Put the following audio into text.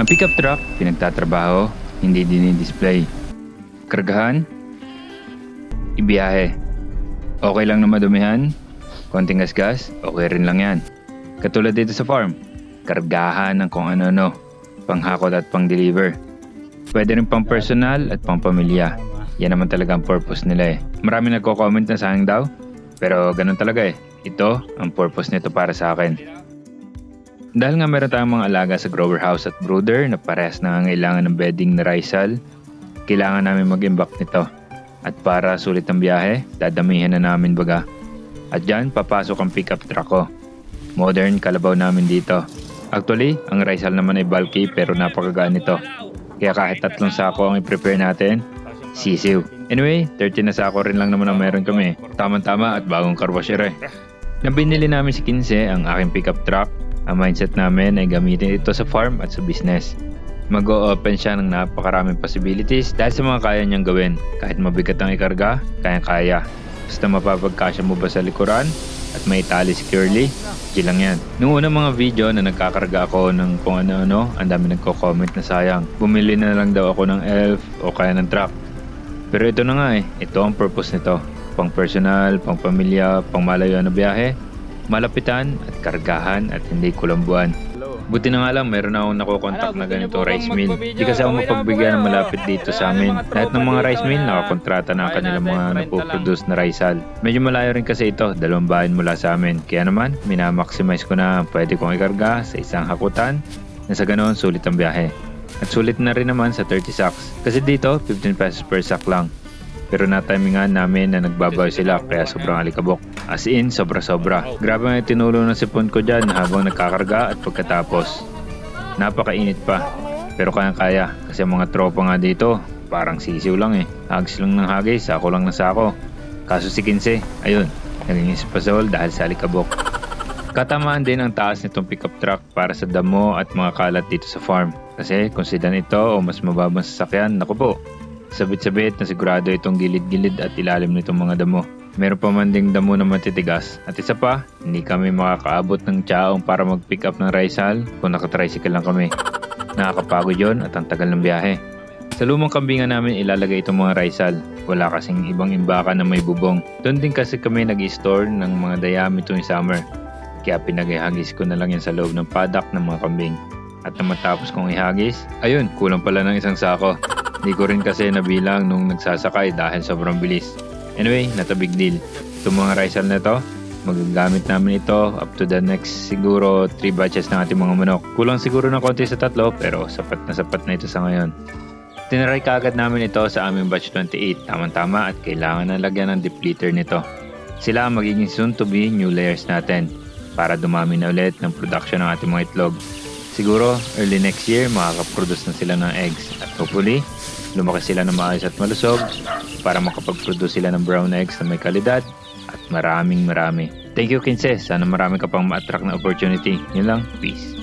Ang pickup truck, pinagtatrabaho, hindi dinidisplay. Kargahan, ibiyahe. Okay lang na madumihan, konting gasgas, okay rin lang yan. Katulad dito sa farm, kargahan ng kung ano-ano, panghakot at pang-deliver. Pwede rin pang personal at pang pamilya. Yan naman talaga ang purpose nila eh. Marami nagko-comment na sayang daw, pero ganun talaga eh. Ito ang purpose nito para sa akin. Dahil nga meron tayong mga alaga sa grower house at brooder na parehas nangangailangan ng bedding na risal, kailangan namin mag-imbak nito. At para sulit ang biyahe, dadamihan na namin baga. At dyan, papasok ang pickup truck ko. Modern kalabaw namin dito. Actually, ang risal naman ay bulky pero napakagaan nito. Kaya kahit tatlong sako ang i-prepare natin, sisiw. Anyway, 30 na sako rin lang naman ang meron kami. Tama-tama at bagong carwasher eh. Nabinili namin si Kinse ang aking pickup truck. Ang mindset namin ay gamitin ito sa farm at sa business. Mag-o-open siya ng napakaraming possibilities dahil sa mga kaya niyang gawin. Kahit mabigat ang ikarga, kayang-kaya. Basta mapapagkasya mo ba sa likuran at may tali securely, G lang yan. Noong unang mga video na nagkakarga ako ng kung ano-ano, ang dami nagko-comment na sayang. Bumili na lang daw ako ng elf o kaya ng truck. Pero ito na nga eh, ito ang purpose nito. Pang personal, pang pamilya, pang malayo na biyahe, malapitan at kargahan at hindi kulambuan. Buti na nga lang, meron akong nakokontak na ganito rice mill. Di kasi ako mapagbigyan ng malapit dito sa amin. Lahat ng mga rice mill, nakakontrata na ang kanilang mga nagpo-produce na risal. Medyo malayo rin kasi ito, dalawang bahan mula sa amin. Kaya naman, minamaximize ko na ang pwede kong ikarga sa isang hakutan na sa ganoon sulit ang biyahe. At sulit na rin naman sa 30 sacks. Kasi dito, 15 pesos per sack lang. Pero natimingan namin na nagbabaw sila kaya sobrang alikabok. As in, sobra-sobra. Grabe nga tinulong ng sipon ko dyan habang nagkakarga at pagkatapos. Napakainit pa. Pero kaya-kaya kasi mga tropa nga dito, parang sisiw lang eh. Hagis lang ng hagis, sako lang ng sako. Kaso si Kinse, ayun, naging espasol dahil sa alikabok. Katamaan din ang taas nitong pickup truck para sa damo at mga kalat dito sa farm. Kasi kung sedan ito o mas mababang sasakyan, naku po, sabit-sabit na sigurado itong gilid-gilid at ilalim nitong mga damo. Meron pa man ding damo na matitigas. At isa pa, hindi kami makakaabot ng tsaong para mag-pick up ng risal kung nakatricycle lang kami. Nakakapagod yon at ang tagal ng biyahe. Sa lumang kambingan namin ilalagay itong mga risal. Wala kasing ibang imbakan na may bubong. Doon din kasi kami nag-store ng mga dayami tuwing summer. Kaya pinag-ihagis ko na lang yan sa loob ng padak ng mga kambing. At nang matapos kong ihagis, ayun, kulang pala ng isang sako. Di ko rin kasi nabilang nung nagsasakay dahil sobrang bilis. Anyway, not a big deal. Itong mga risal na to, magagamit namin ito up to the next siguro 3 batches ng ating mga manok. Kulang siguro ng konti sa tatlo pero sapat na sapat na ito sa ngayon. Tinaray kaagad namin ito sa aming batch 28, tamang-tama at kailangan na lagyan ng depleter nito. Sila ang magiging soon to be new layers natin para dumami na ulit ng production ng ating mga itlog. Siguro early next year makakaproduce na sila ng eggs at hopefully lumaki sila ng maayos at malusog para makapag-produce sila ng brown eggs na may kalidad at maraming marami. Thank you Kinse, sana marami ka pang ma-attract na opportunity. Yun lang, peace.